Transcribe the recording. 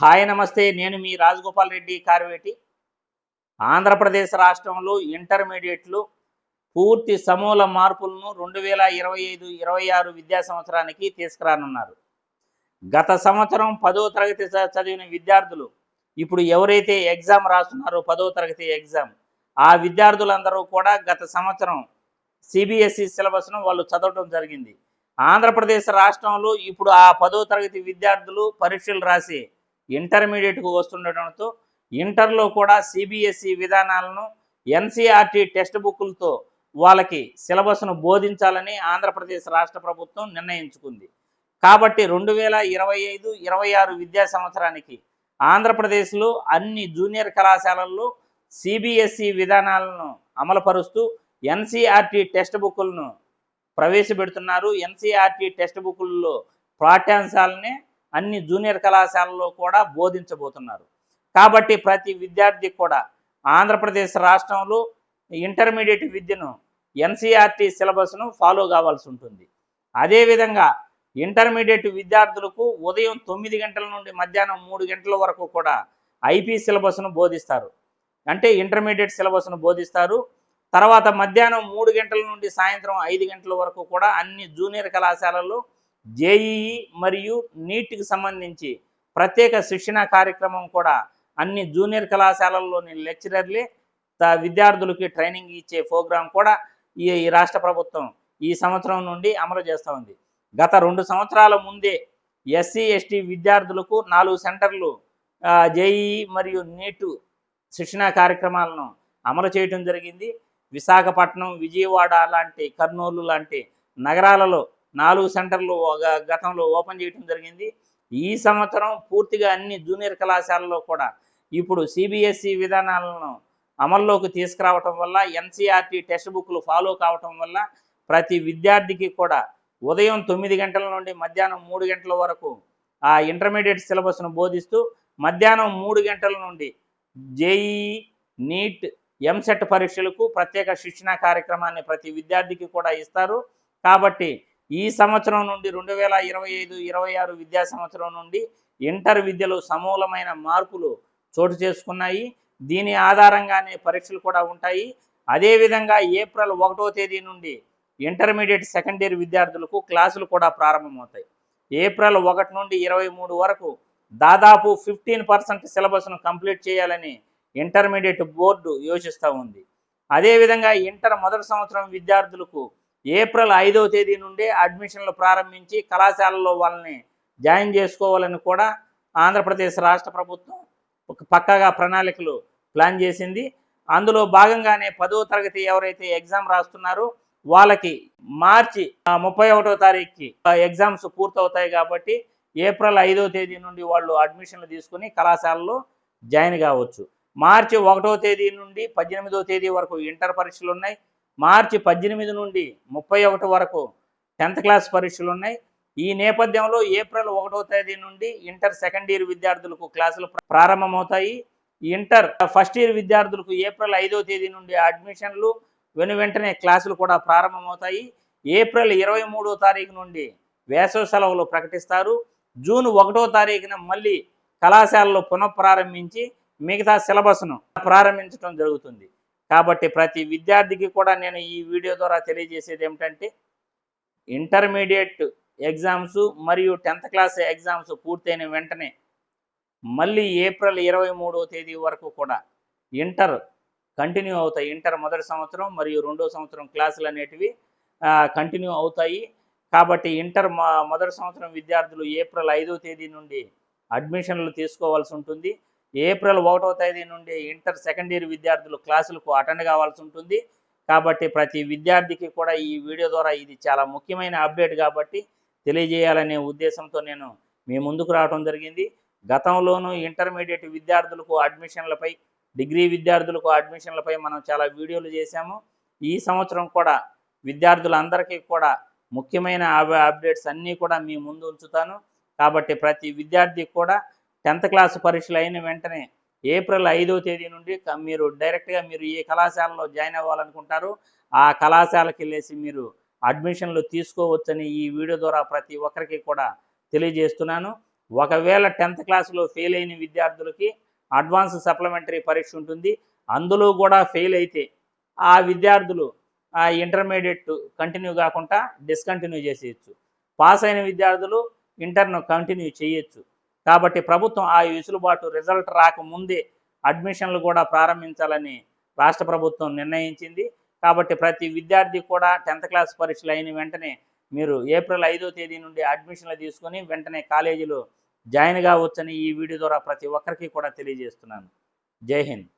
Hi నమస్తే. నేను మీ రాజగోపాల్ రెడ్డి కార్వేటి. ఆంధ్రప్రదేశ్ రాష్ట్రంలో ఇంటర్మీడియట్లు పూర్తి సమూల మార్పులను రెండు వేల ఇరవై ఐదు ఇరవై ఆరు విద్యా సంవత్సరానికి తీసుకురానున్నారు. గత సంవత్సరం పదో తరగతి చదివిన విద్యార్థులు ఇప్పుడు ఎవరైతే ఎగ్జామ్ రాస్తున్నారో పదో తరగతి ఎగ్జామ్ ఆ విద్యార్థులందరూ కూడా గత సంవత్సరం సిబిఎస్ఈ సిలబస్ను వాళ్ళు చదవటం జరిగింది. ఆంధ్రప్రదేశ్ రాష్ట్రంలో ఇప్పుడు ఆ పదో తరగతి విద్యార్థులు పరీక్షలు రాసి ఇంటర్మీడియట్కు వస్తుండటంతో ఇంటర్లో కూడా సిబిఎస్ఈ విధానాలను ఎన్సీఆర్టీ టెక్స్ట్ బుక్లతో వాళ్ళకి సిలబస్ను బోధించాలని ఆంధ్రప్రదేశ్ రాష్ట్ర ప్రభుత్వం నిర్ణయించుకుంది. కాబట్టి రెండు వేల ఇరవై ఐదు ఇరవై ఆరు విద్యా సంవత్సరానికి ఆంధ్రప్రదేశ్లో అన్ని జూనియర్ కళాశాలల్లో సిబిఎస్ఈ విధానాలను అమలుపరుస్తూ ఎన్సీఆర్టీ టెక్స్ట్ బుక్లను ప్రవేశపెడుతున్నారు. ఎన్సీఆర్టీ టెక్స్ట్ బుక్లలో పాఠ్యాంశాలనే అన్ని జూనియర్ కళాశాలలో కూడా బోధించబోతున్నారు. కాబట్టి ప్రతి విద్యార్థి కూడా ఆంధ్రప్రదేశ్ రాష్ట్రంలో ఇంటర్మీడియట్ విద్యను ఎన్సీఆర్టీ సిలబస్ను ఫాలో కావాల్సి ఉంటుంది. అదేవిధంగా ఇంటర్మీడియట్ విద్యార్థులకు ఉదయం తొమ్మిది గంటల నుండి మధ్యాహ్నం మూడు గంటల వరకు కూడా ఐపీ సిలబస్ను బోధిస్తారు. అంటే ఇంటర్మీడియట్ సిలబస్ను బోధిస్తారు. తర్వాత మధ్యాహ్నం మూడు గంటల నుండి సాయంత్రం ఐదు గంటల వరకు కూడా అన్ని జూనియర్ కళాశాలల్లో జేఈఈ మరియు నీట్కి సంబంధించి ప్రత్యేక శిక్షణ కార్యక్రమం కూడా అన్ని జూనియర్ కళాశాలల్లోని లెక్చరర్లే త- విద్యార్థులకి ట్రైనింగ్ ఇచ్చే ప్రోగ్రాం కూడా ఈ ఈ రాష్ట్ర ప్రభుత్వం ఈ సంవత్సరం నుండి అమలు చేస్తూ ఉంది. గత రెండు సంవత్సరాల ముందే ఎస్సీ ఎస్టీ విద్యార్థులకు నాలుగు సెంటర్లు జేఈఈ మరియు నీటు శిక్షణా కార్యక్రమాలను అమలు చేయడం జరిగింది. విశాఖపట్నం విజయవాడ లాంటి కర్నూలు లాంటి నగరాలలో నాలుగు సెంటర్లు గ- గతంలో ఓపెన్ చేయడం జరిగింది. ఈ సంవత్సరం పూర్తిగా అన్ని జూనియర్ కళాశాలలో కూడా ఇప్పుడు సిబిఎస్ఈ విధానాలను అమల్లోకి తీసుకురావటం వల్ల ఎన్సీఆర్టీ టెక్స్ట్ బుక్లు ఫాలో కావటం వల్ల ప్రతి విద్యార్థికి కూడా ఉదయం తొమ్మిది గంటల నుండి మధ్యాహ్నం మూడు గంటల వరకు ఆ ఇంటర్మీడియట్ సిలబస్ను బోధిస్తూ మధ్యాహ్నం మూడు గంటల నుండి జేఈ నీట్ ఎంసెట్ పరీక్షలకు ప్రత్యేక శిక్షణ కార్యక్రమాన్ని ప్రతి విద్యార్థికి కూడా ఇస్తారు. కాబట్టి ఈ సంవత్సరం నుండి రెండు వేల ఇరవై ఐదు ఇరవై ఆరు విద్యా సంవత్సరం నుండి ఇంటర్ విద్యలో సమూలమైన మార్పులు చోటు చేసుకున్నాయి. దీని ఆధారంగానే పరీక్షలు కూడా ఉంటాయి. అదేవిధంగా ఏప్రిల్ ఒకటో తేదీ నుండి ఇంటర్మీడియట్ సెకండ్ ఇయర్ విద్యార్థులకు క్లాసులు కూడా ప్రారంభమవుతాయి. ఏప్రిల్ ఒకటి నుండి ఇరవై మూడు వరకు దాదాపు ఫిఫ్టీన్ పర్సెంట్ సిలబస్ను కంప్లీట్ చేయాలని ఇంటర్మీడియట్ బోర్డు యోచిస్తూ ఉంది. అదేవిధంగా ఇంటర్ మొదటి సంవత్సరం విద్యార్థులకు ఏప్రిల్ ఐదవ తేదీ నుండే అడ్మిషన్లు ప్రారంభించి కళాశాలలో వాళ్ళని జాయిన్ చేసుకోవాలని కూడా ఆంధ్రప్రదేశ్ రాష్ట్ర ప్రభుత్వం ఒక పక్కాగా ప్రణాళికలు ప్లాన్ చేసింది. అందులో భాగంగానే పదో తరగతి ఎవరైతే ఎగ్జామ్ రాస్తున్నారో వాళ్ళకి మార్చి ముప్పై ఒకటో తారీఖుకి ఎగ్జామ్స్ పూర్తవుతాయి కాబట్టి ఏప్రిల్ ఐదో తేదీ నుండి వాళ్ళు అడ్మిషన్లు తీసుకుని కళాశాలలో జాయిన్ కావచ్చు. మార్చి ఒకటో తేదీ నుండి పద్దెనిమిదో తేదీ వరకు ఇంటర్ పరీక్షలు ఉన్నాయి. మార్చి పద్దెనిమిది నుండి ముప్పై ఒకటి వరకు టెన్త్ క్లాస్ పరీక్షలు ఉన్నాయి. ఈ నేపథ్యంలో ఏప్రిల్ ఒకటో తేదీ నుండి ఇంటర్ సెకండ్ ఇయర్ విద్యార్థులకు క్లాసులు ప్రారంభమవుతాయి. ఇంటర్ ఫస్ట్ ఇయర్ విద్యార్థులకు ఏప్రిల్ ఐదో తేదీ నుండి అడ్మిషన్లు వెను వెంటనే క్లాసులు కూడా ప్రారంభమవుతాయి. ఏప్రిల్ ఇరవై మూడో తారీఖు నుండి వేసవి సెలవులు ప్రకటిస్తారు. జూన్ ఒకటో తారీఖున మళ్ళీ కళాశాలలో పునఃప్రారంభించి మిగతా సిలబస్ను ప్రారంభించడం జరుగుతుంది. కాబట్టి ప్రతి విద్యార్థికి కూడా నేను ఈ వీడియో ద్వారా తెలియజేసేది ఏమిటంటే ఇంటర్మీడియట్ ఎగ్జామ్స్ మరియు టెన్త్ క్లాస్ ఎగ్జామ్స్ పూర్తయిన వెంటనే మళ్ళీ ఏప్రిల్ ఇరవై మూడవ తేదీ వరకు కూడా ఇంటర్ కంటిన్యూ అవుతాయి. ఇంటర్ మొదటి సంవత్సరం మరియు రెండో సంవత్సరం క్లాసులు అనేటివి కంటిన్యూ అవుతాయి. కాబట్టి ఇంటర్ మొదటి సంవత్సరం విద్యార్థులు ఏప్రిల్ ఐదో తేదీ నుండి అడ్మిషన్లు తీసుకోవాల్సి ఉంటుంది. ఏప్రిల్ ఒకటో తేదీ నుండి ఇంటర్ సెకండ్ ఇయర్ విద్యార్థులు క్లాసులకు అటెండ్ కావాల్సి ఉంటుంది. కాబట్టి ప్రతి విద్యార్థికి కూడా ఈ వీడియో ద్వారా ఇది చాలా ముఖ్యమైన అప్డేట్ కాబట్టి తెలియజేయాలనే ఉద్దేశంతో నేను మీ ముందుకు రావడం జరిగింది. గతంలోనూ ఇంటర్మీడియట్ విద్యార్థులకు అడ్మిషన్లపై డిగ్రీ విద్యార్థులకు అడ్మిషన్లపై మనం చాలా వీడియోలు చేశాము. ఈ సంవత్సరం కూడా విద్యార్థులందరికీ కూడా ముఖ్యమైన అప్డేట్స్ అన్నీ కూడా మీ ముందు ఉంచుతాను. కాబట్టి ప్రతి విద్యార్థి కూడా టెన్త్ క్లాస్ పరీక్షలు అయిన వెంటనే ఏప్రిల్ ఐదో తేదీ నుండి మీరు డైరెక్ట్గా మీరు ఏ కళాశాలలో జాయిన్ అవ్వాలనుకుంటారో ఆ కళాశాలకి వెళ్ళేసి మీరు అడ్మిషన్లు తీసుకోవచ్చని ఈ వీడియో ద్వారా ప్రతి ఒక్కరికి కూడా తెలియజేస్తున్నాను. ఒకవేళ టెన్త్ క్లాస్లో ఫెయిల్ అయిన విద్యార్థులకి అడ్వాన్స్ సప్లిమెంటరీ పరీక్ష ఉంటుంది. అందులో కూడా ఫెయిల్ అయితే ఆ విద్యార్థులు ఆ ఇంటర్మీడియట్ కంటిన్యూ కాకుండా డిస్కంటిన్యూ చేసేయచ్చు. పాస్ అయిన విద్యార్థులు ఇంటర్ను కంటిన్యూ చేయొచ్చు. కాబట్టి ప్రభుత్వం ఆ వెసులుబాటు రిజల్ట్ రాకముందే అడ్మిషన్లు కూడా ప్రారంభించాలని రాష్ట్ర ప్రభుత్వం నిర్ణయించింది. కాబట్టి ప్రతి విద్యార్థి కూడా టెన్త్ క్లాస్ పరీక్షలు అయిన వెంటనే మీరు ఏప్రిల్ ఐదో తేదీ నుండి అడ్మిషన్లు తీసుకొని వెంటనే కాలేజీలో జాయిన్ కావచ్చని ఈ వీడియో ద్వారా ప్రతి ఒక్కరికి కూడా తెలియజేస్తున్నాను. జై హింద్.